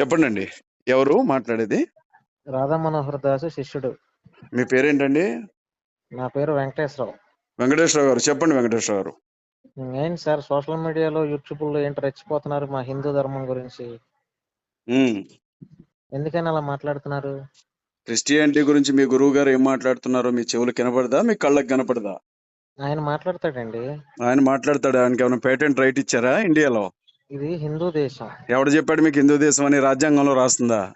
చెప్పండి అండి ఎవరు మాట్లాడేది? రాధా మనోహర్ దాస్ శిష్యుడు. మీ పేరేంటండి? నా పేరు వెంకటేశ్వరరావు. వెంకటేశ్వర గారు. చెప్పండి వెంకటేశ్వర గారు. ఏంటి సార్ సోషల్ మీడియాలో యూట్యూబ్లో ఏంటి రెచ్చిపోతున్నారు మా హిందూ ధర్మం గురించి. ఎందుకని అలా మాట్లాడుతున్నారు? క్రిస్టియానిటీ గురించి మీ గురువు గారు ఏం మాట్లాడుతున్నారో మీ చెవులు కనపడదా? మీ కళ్ళకి కనపడదా? ఆయన మాట్లాడతాడండి. ఆయన మాట్లాడతాడు? ఆయనకి ఏమైనా పేటెంట్ రైట్ ఇచ్చారా ఇండియాలో? ఇది హిందూ దేశం. ఎవడు చెప్పాడు మీకు హిందూ దేశం అని రాజ్యాంగంలో రాస్తుందా?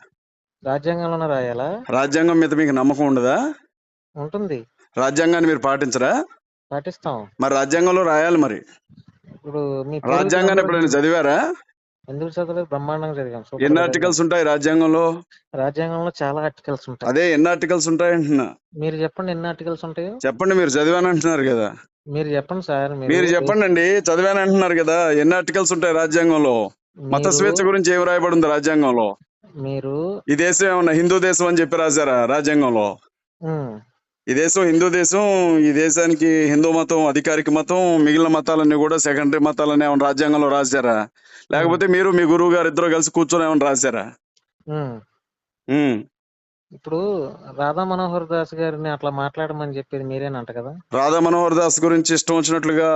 రాజ్యాంగంలోనే రాయాలా? రాజ్యాంగం మీద మీకు నమ్మకం ఉండదా? ఉంటుంది. రాజ్యాంగాన్ని మీరు పాటించరా? పాటిస్తాం. మరి రాజ్యాంగంలో రాయాలి మరి. ఇప్పుడు మీ రాజ్యాంగాన్ని ఎప్పుడైనా చదివారా? ఎందుకు చదవలేదు? బ్రహ్మాండంగా చదివాం. సూపర్ ఎన్ని ఆర్టికల్స్ ఉంటాయి రాజ్యాంగంలో. రాజ్యాంగంలో చాలా ఆర్టికల్స్ ఉంటాయి. అదే ఎన్ని ఆర్టికల్స్ ఉంటాయి అంటున్నా. మీరు చెప్పండి ఎన్ని ఆర్టికల్స్ ఉంటాయో. చెప్పండి మీరు చదివాను అంటున్నారు కదా. మీరు చెప్పండి సార్ మీరు చెప్పండి అండి చదివాను అంటున్నారు కదా. ఎన్ని ఆర్టికల్స్ ఉంటాయి రాజ్యాంగంలో? మత స్వేచ్ఛ గురించి ఏం రాయబడి ఉంది రాజ్యాంగంలో? మీరు ఈ దేశం ఏమన్నా హిందూ దేశం అని చెప్పి రాశారా రాజ్యాంగంలో? ఈ దేశం హిందూ దేశం ఈ దేశానికి హిందూ మతం అధికారిక మతం మిగిలిన మతాలన్నీ కూడా సెకండరీ మతాలని ఏమైనా రాజ్యాంగంలో రాశారా? లేకపోతే మీరు మీ గురువు గారు ఇద్దరు కలిసి కూర్చొని ఏమైనా రాశారా. ఇప్పుడు రాధా మనోహర్ దాస్ గారిని అట్లా మాట్లాడమని చెప్పేది మీరేనంట కదా? రాధా మనోహర్ దాస్ గురించి ఇష్టం వచ్చినట్లుగా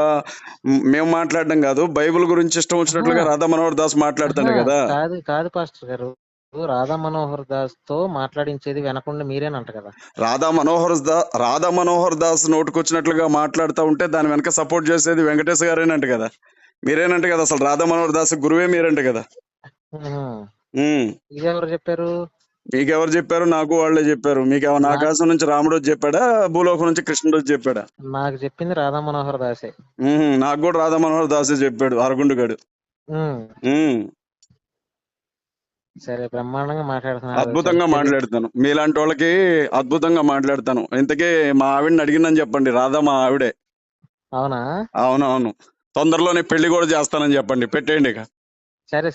మేము మాట్లాడడం కాదు బైబిల్ గురించి ఇష్టం వచ్చినట్లుగా. రాధా మనోహర్ దాస్ మాట్లాడతాడు కదా? కాదు కాదు పాస్టర్ గారు. రాధా మనోహర్ దాస్తో మాట్లాడించేది వెనకుండా మీరేనంట కదా. రాధా మనోహర్ దా రాధా మనోహర్ దాస్ నోటుకొచ్చినట్లుగా మాట్లాడుతూ ఉంటే దాని వెనక సపోర్ట్ చేసేది వెంకటేష్ గారేనంట కదా. మీరేనంట కదా అసలు రాధా మనోహర్ దాస్ గురువే మీరంట కదా. ఉహు. ఉమ్. చెప్పారు? మీకెవరు చెప్పారు? నాకు వాళ్ళే చెప్పారు. మీకు ఆకాశం నుంచి రాముడు వచ్చి చెప్పాడా? భూలోకం నుంచి కృష్ణుడు వచ్చి చెప్పాడా? నాకు చెప్పింది రాధా మనోహర్ దాసే. ఉహుం, నాకు కూడా రాధా మనోహర్ దాసే చెప్పాడు. అరగుండుగాడు ఉమ్, ఉమ్, సరే బ్రహ్మాండంగా మాట్లాడుతున్నారు. అద్భుతంగా మాట్లాడతాను. మీలాంటి వాళ్ళకి అద్భుతంగా మాట్లాడతాను. ఇంతకీ మా ఆవిడని అడిగిందని చెప్పండి. రాధా మా ఆవిడే. అవునా? అవునవును. తొందరలోనే పెళ్ళి కూడా చేస్తానని చెప్పండి. పెట్టేయండి ఇక. సరే సరే.